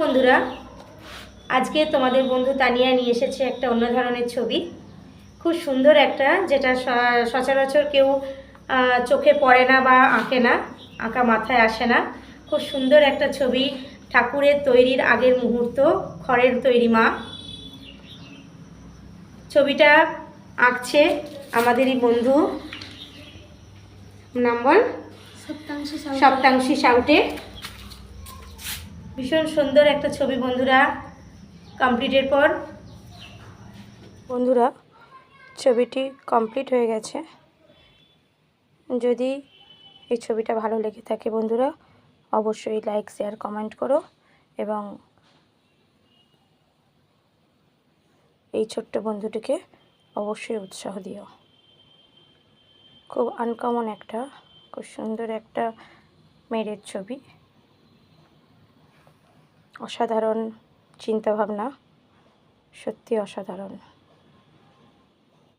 বন্ধুরা আজকে তোমাদের বন্ধু তানিয়া নিয়ে এসেছে একটা অন্য ধরনের ছবি। খুব সুন্দর একটা যেটা সচরাচর কেউ চোখে পড়ে না বা আঁকে না আঁকা মাথায় আসে না। খুব সুন্দর একটা ছবি ঠাকুরের তৈরির আগের মুহূর্ত খড়ের তৈরি মা। ছবিটা আঁকছে আমাদেরই বন্ধু নাম বল? সপ্তাংশ সপ্তাংশী সাউটে। ভীষণ সুন্দর একটা ছবি বন্ধুরা কমপ্লিটের পর। বন্ধুরা, ছবিটি কমপ্লিট হয়ে গেছে। যদি এই ছবিটা ভালো লেগে থাকে বন্ধুরা, অবশ্যই লাইক শেয়ার কমেন্ট করো এবং এই ছোট্ট বন্ধুটিকে অবশ্যই উৎসাহ দিও। খুব আনকমন একটা, খুব সুন্দর একটা মেয়ের ছবি। অসাধারণ চিন্তাভাবনা সত্যি অসাধারণ।